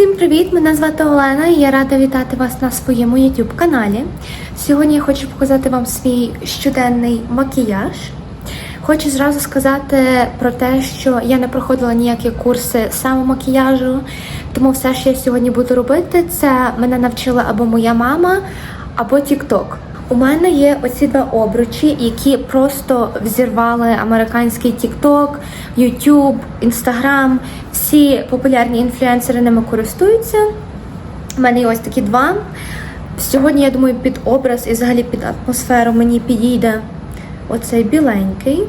Всім привіт! Мене звати Олена і я рада вітати вас на своєму YouTube каналі. Сьогодні я хочу показати вам свій щоденний макіяж. Хочу зразу сказати про те, що я не проходила ніякі курси самомакіяжу, тому все, що я сьогодні буду робити, це мене навчила або моя мама, або TikTok. У мене є оці два обручі, які просто взірвали американський TikTok, YouTube, Instagram. Всі популярні інфлюенсери ними користуються. У мене є ось такі два. Сьогодні, я думаю, під образ і взагалі під атмосферу мені підійде оцей біленький.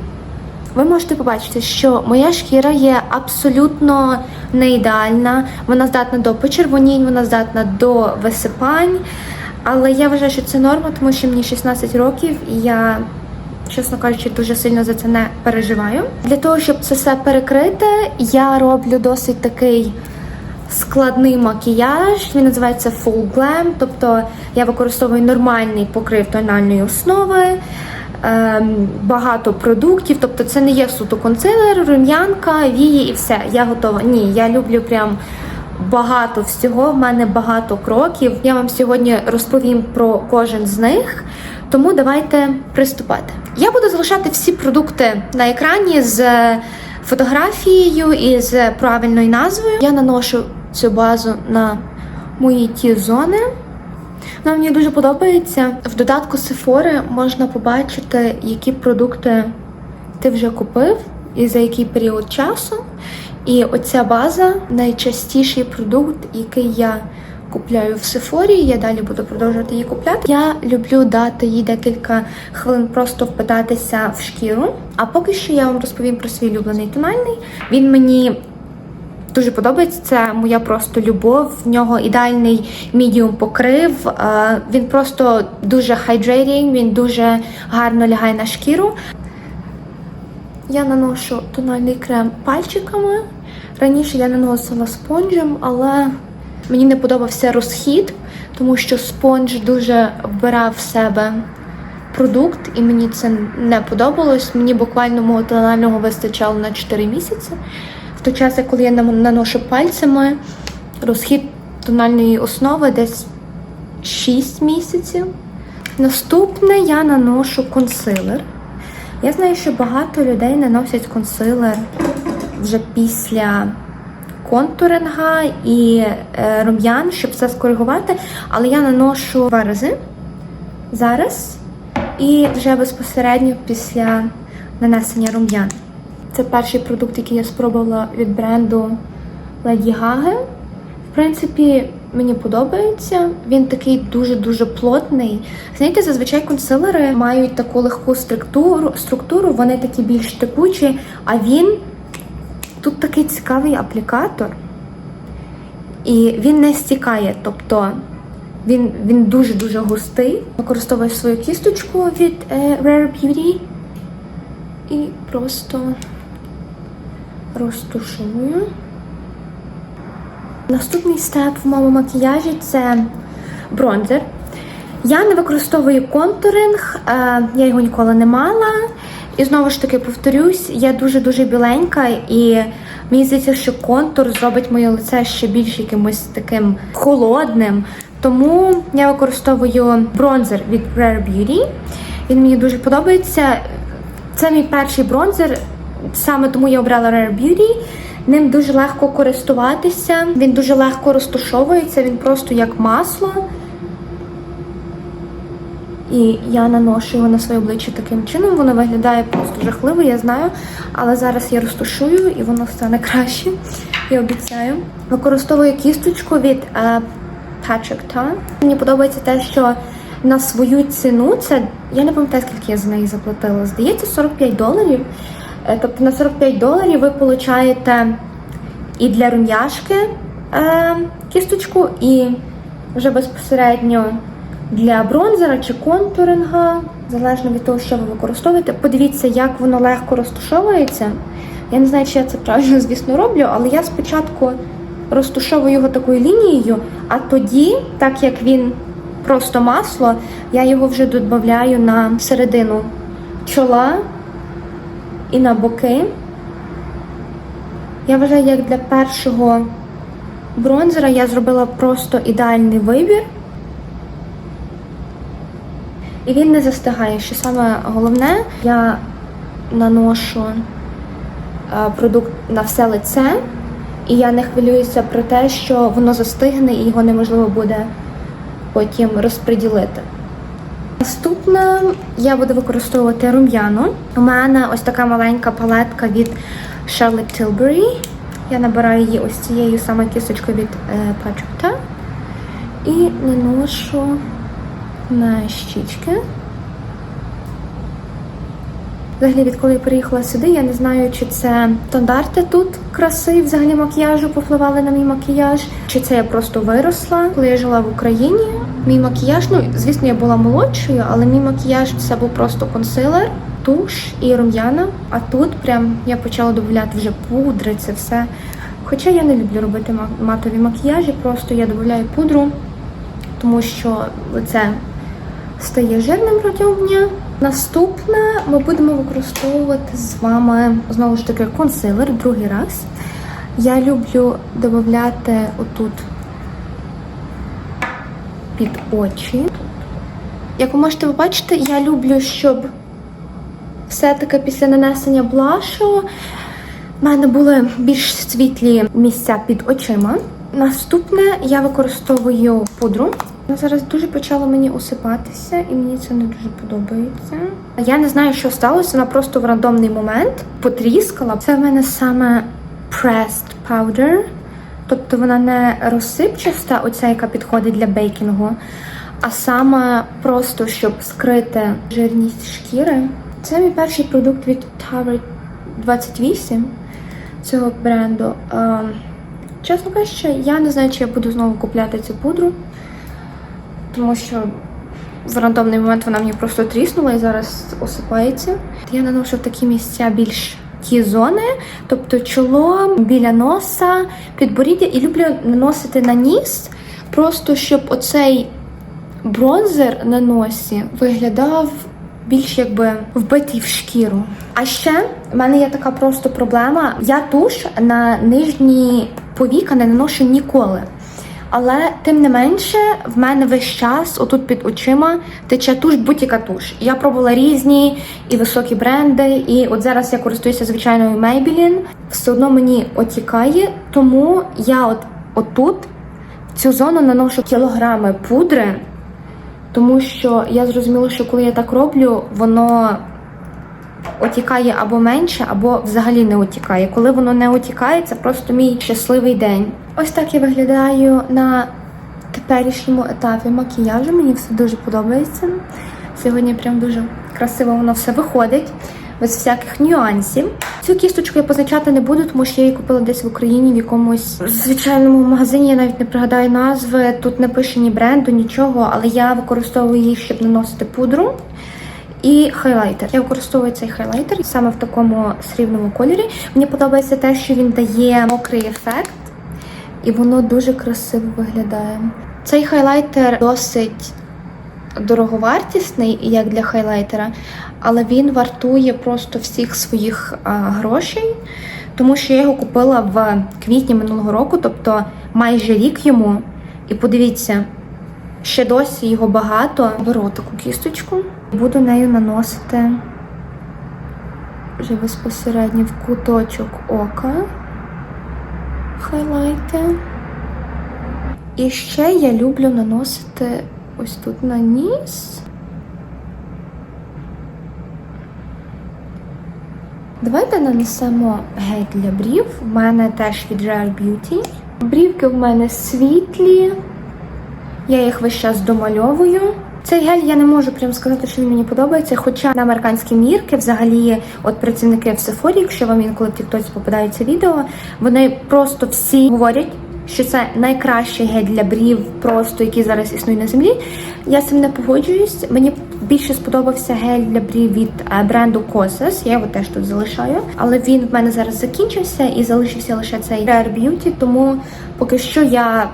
Ви можете побачити, що моя шкіра є абсолютно не ідеальна. Вона здатна до почервонінь, вона здатна до висипань. Але я вважаю, що це норма, тому що мені 16 років і я, чесно кажучи, дуже сильно за це не переживаю. Для того, щоб це все перекрити, я роблю досить такий складний макіяж. Він називається Full Glam, тобто я використовую нормальний покрив тональної основи. ем, Багато продуктів, тобто це не є суто консилер, рум'янка, вії і все. Я готова. Ні, я люблю прям багато всього. В мене багато кроків. Я вам сьогодні розповім про кожен з них. Тому давайте приступати. Я буду залишати всі продукти на екрані з фотографією і з правильною назвою. Я наношу цю базу на мої ті зони. Вона мені дуже подобається. В додатку Sephora можна побачити, які продукти ти вже купив і за який період часу. І оця база найчастіший продукт, який я купляю в Сефорі. Я далі буду продовжувати її купляти. Я люблю дати їй декілька хвилин просто впитатися в шкіру. А поки що я вам розповім про свій улюблений тональний. Він мені Дуже подобається це моя просто любов. В нього ідеальний мідіум покрив. Е, Він просто дуже хайдрейдінг, він дуже гарно лягає на шкіру. Я наношу тональний крем пальчиками. Раніше я наносила спонжем, але мені не подобався розхід, тому що спонж дуже вбирав в себе продукт, і мені це не подобалось. Мені буквально мого тонального вистачало на 4 місяці. В той час, коли я наношу пальцями, розхід тональної основи десь 6 місяців. Наступне я наношу консилер. Я знаю, що багато людей наносять консилер вже після контуринга і е, рум'ян, щоб все скоригувати. Але я наношу два рази зараз і вже безпосередньо після нанесення рум'ян. Це перший продукт, який я спробувала від бренду Lady Gaga. В принципі, мені подобається. Він такий дуже-дуже плотний. Знаєте, зазвичай консилери мають таку легку структуру, структуру, вони такі більш текучі, а він тут такий цікавий аплікатор. І він не стікає, тобто він, він дуже-дуже густий. Використовую свою кісточку від е, Rare Beauty і просто розтушую. Наступний степ в моєму макіяжі це бронзер. Я не використовую контуринг, е, я його ніколи не мала. І знову ж таки повторюсь, я дуже-дуже біленька, і мені здається, що контур зробить моє лице ще більш якимось таким холодним. Тому я використовую бронзер від Rare Beauty. Він мені дуже подобається. Це мій перший бронзер, саме тому я обрала Rare Beauty. Ним дуже легко користуватися, він дуже легко розташовується, він просто як масло. І я наношу його на своє обличчя таким чином. Воно виглядає просто жахливо, я знаю. Але зараз я розташую і воно стане краще. Я обіцяю. Використовую кісточку від е, Patrick Ta. Мені подобається те, що на свою ціну це я не пам'ятаю, скільки я за неї заплатила. Здається, 45 доларів. Е, Тобто на 45 доларів ви получаєте і для рум'яшки е, кісточку, і вже безпосередньо для бронзера чи контуринга, залежно від того, що ви використовуєте. Подивіться, як воно легко розташовується. Я не знаю, чи я це правильно, звісно, роблю, але я спочатку розташовую його такою лінією, а тоді, так як він просто масло, я його вже додаю на середину чола і на боки. Я вважаю, як для першого бронзера я зробила просто ідеальний вибір. І він не застигає. Що саме головне, я наношу е, продукт на все лице, і я не хвилююся про те, що воно застигне і його неможливо буде потім розподілити. Наступне я буду використовувати рум'яну. У мене ось така маленька палетка від Charlotte Tilbury. Я набираю її ось цією саме кісточкою від е, Patrick і наношу на щічки. Взагалі, відколи я приїхала сюди, я не знаю, чи це стандарти тут краси, взагалі макіяжу попливали на мій макіяж, чи це я просто виросла. Коли я жила в Україні, мій макіяж, ну звісно, я була молодшою, але мій макіяж це був просто консилер, туш і рум'яна. А тут прям я почала додавати вже пудри, це все. Хоча я не люблю робити матові макіяжі, просто я додаю пудру, тому що лице стає жирним протягом дня. Наступне ми будемо використовувати з вами знову ж таки консилер другий раз. Я люблю додати отут під очі. Як ви можете побачити, я люблю, щоб все-таки після нанесення блашу в мене були більш світлі місця під очима. Наступне я використовую пудру. Вона зараз дуже почала мені усипатися, і мені це не дуже подобається. Я не знаю, що сталося. Вона просто в рандомний момент потріскала. Це в мене саме pressed powder. Тобто вона не розсипчаста, оця, яка підходить для бейкінгу, а саме просто щоб скрити жирність шкіри. Це мій перший продукт від Tower 28 цього бренду. Е, Чесно кажучи, я не знаю, чи я буду знову купляти цю пудру, тому що в рандомний момент вона мені просто тріснула і зараз осипається. Я наношу такі місця більш ті зони, тобто чоло, біля носа, підборіддя, і люблю наносити на ніс, просто щоб оцей бронзер на носі виглядав більш якби вбитий в шкіру. А ще в мене є така просто проблема. Я туш на нижні повіка не наношу ніколи. Але тим не менше, в мене весь час, отут під очима, тече туш, будь-яка туш. Я пробувала різні і високі бренди, і от зараз я користуюся звичайною Maybelline. Все одно мені отікає, тому я от отут в цю зону наношу кілограми пудри, тому що я зрозуміла, що коли я так роблю, воно отікає або менше, або взагалі не отікає. Коли воно не отікає, це просто мій щасливий день. Ось так я виглядаю на теперішньому етапі макіяжу. Мені все дуже подобається. Сьогодні прям дуже красиво воно все виходить. Без всяких нюансів. Цю кісточку я позначати не буду, тому що я її купила десь в Україні в якомусь звичайному магазині. Я навіть не пригадаю назви. Тут не пише ні бренду, нічого, але я використовую її, щоб наносити пудру. І хайлайтер. Я використовую цей хайлайтер саме в такому срібному кольорі. Мені подобається те, що він дає мокрий ефект, і воно дуже красиво виглядає. Цей хайлайтер досить дороговартісний, як для хайлайтера, але він вартує просто всіх своїх а, грошей, тому що я його купила в квітні минулого року, тобто майже рік йому. І подивіться, ще досі його багато. Беру таку кісточку, буду нею наносити вже безпосередньо в куточок ока хайлайти. І ще я люблю наносити ось тут на ніс. Давайте нанесемо гель для брів. У мене теж від Rare Beauty. Брівки в мене світлі. Я їх весь час домальовую. Цей гель я не можу прям сказати, що він мені подобається. Хоча на американські мірки, взагалі, от працівники в Sephora, якщо вам інколи в тіктоці попадаються відео, вони просто всі говорять, що це найкращий гель для брів, просто який зараз існує на землі. Я цим не погоджуюсь. Мені більше сподобався гель для брів від е, бренду Kosas. Я його теж тут залишаю. Але він в мене зараз закінчився і залишився лише цей Rare Beauty, тому поки що я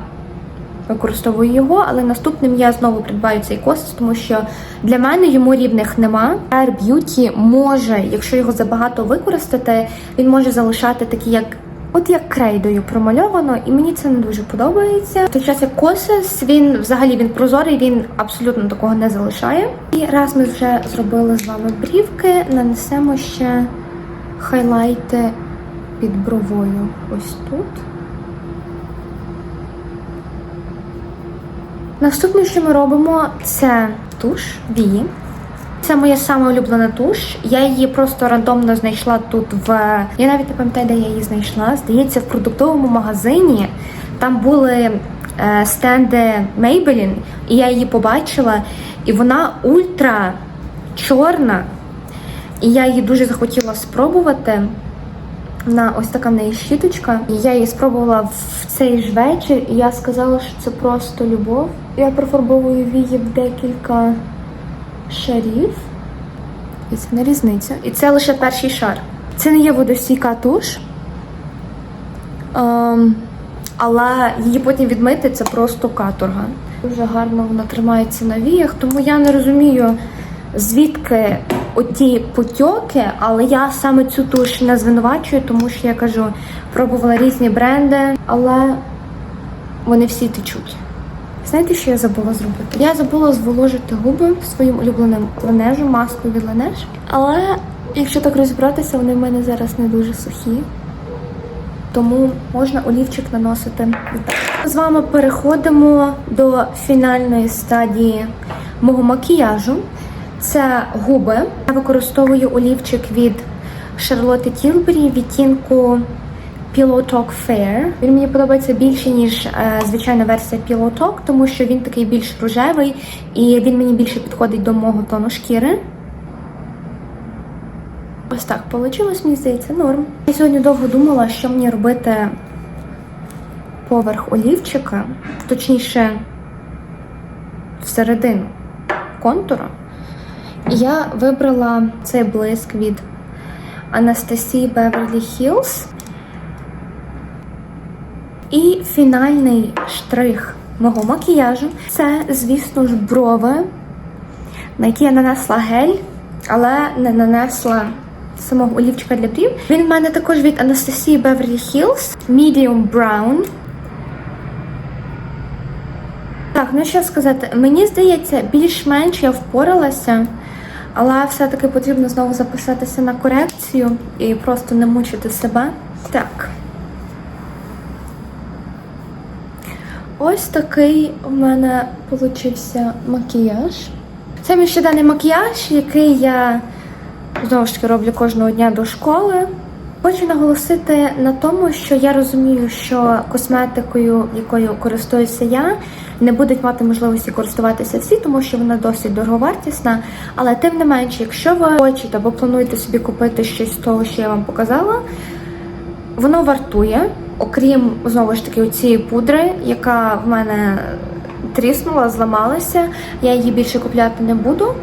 використовую його, але наступним я знову придбаю цей косис, тому що для мене йому рівних нема. Air Beauty може, якщо його забагато використати, він може залишати такі як От як крейдою промальовано, і мені це не дуже подобається. В той час як косис, він взагалі він прозорий, він абсолютно такого не залишає. І раз ми вже зробили з вами брівки, нанесемо ще хайлайти під бровою. Ось тут. Наступне, що ми робимо, це туш вії. Це моя саме улюблена туш. Я її просто рандомно знайшла тут в. Я навіть не пам'ятаю, де я її знайшла. Здається, в продуктовому магазині. Там були е, стенди Maybelline, і я її побачила. І вона ультра чорна. І я її дуже захотіла спробувати. На ось така в неї щіточка. Я її спробувала в цей ж вечір, і я сказала, що це просто любов. Я профарбовую вії в декілька шарів. І це не різниця. І це лише перший шар. Це не є водостійка туш. Ем, але її потім відмити це просто каторга. Дуже гарно вона тримається на віях, тому я не розумію, звідки оті потьоки, але я саме цю туш не звинувачую, тому що я кажу, пробувала різні бренди, але вони всі течуть. Знаєте, що я забула зробити? Я забула зволожити губи своїм улюбленим ленежем, маскою від ленеж. Але якщо так розібратися, вони в мене зараз не дуже сухі. Тому можна олівчик наносити. З вами переходимо до фінальної стадії мого макіяжу. Це губи. Я використовую олівчик від Charlotte Tilbury відтінку Pillow Talk Fair. Він мені подобається більше, ніж е, звичайна версія Pillow Talk, тому що він такий більш рожевий і він мені більше підходить до мого тону шкіри. Ось так вийшло, мені здається, норм. Я сьогодні довго думала, що мені робити поверх олівчика, точніше, всередину контура. Я вибрала цей блиск від Анастасії Beverly Hills. І фінальний штрих мого макіяжу це, звісно ж, брови, на які я нанесла гель, але не нанесла самого олівчика для брів. Він в мене також від Анастасії Beverly Hills Medium Brown. Так, ну що сказати, мені здається, більш-менш я впоралася, але все-таки потрібно знову записатися на корекцію і просто не мучити себе. Так. Ось такий у мене получився макіяж. Це мій щоденний макіяж, який я знову ж таки роблю кожного дня до школи. Хочу наголосити на тому, що я розумію, що косметикою, якою користуюся я, не будуть мати можливості користуватися всі, тому що вона досить дороговартісна. Але тим не менше, якщо ви хочете або плануєте собі купити щось з того, що я вам показала, воно вартує, окрім знову ж таки цієї пудри, яка в мене тріснула, зламалася. Я її більше купляти не буду.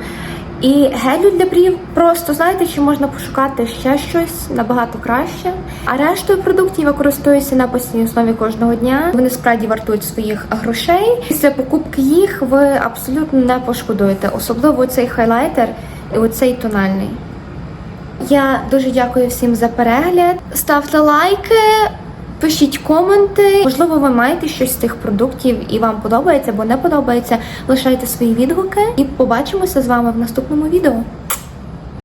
І гелю для брів просто знаєте, що можна пошукати ще щось набагато краще. А рештою продуктів я користуюся на постійній основі кожного дня. Вони справді вартують своїх грошей. Після покупки їх ви абсолютно не пошкодуєте, особливо цей хайлайтер і оцей тональний. Я дуже дякую всім за перегляд. Ставте лайки, пишіть коменти. Можливо, ви маєте щось з тих продуктів і вам подобається або не подобається. Лишайте свої відгуки і побачимося з вами в наступному відео.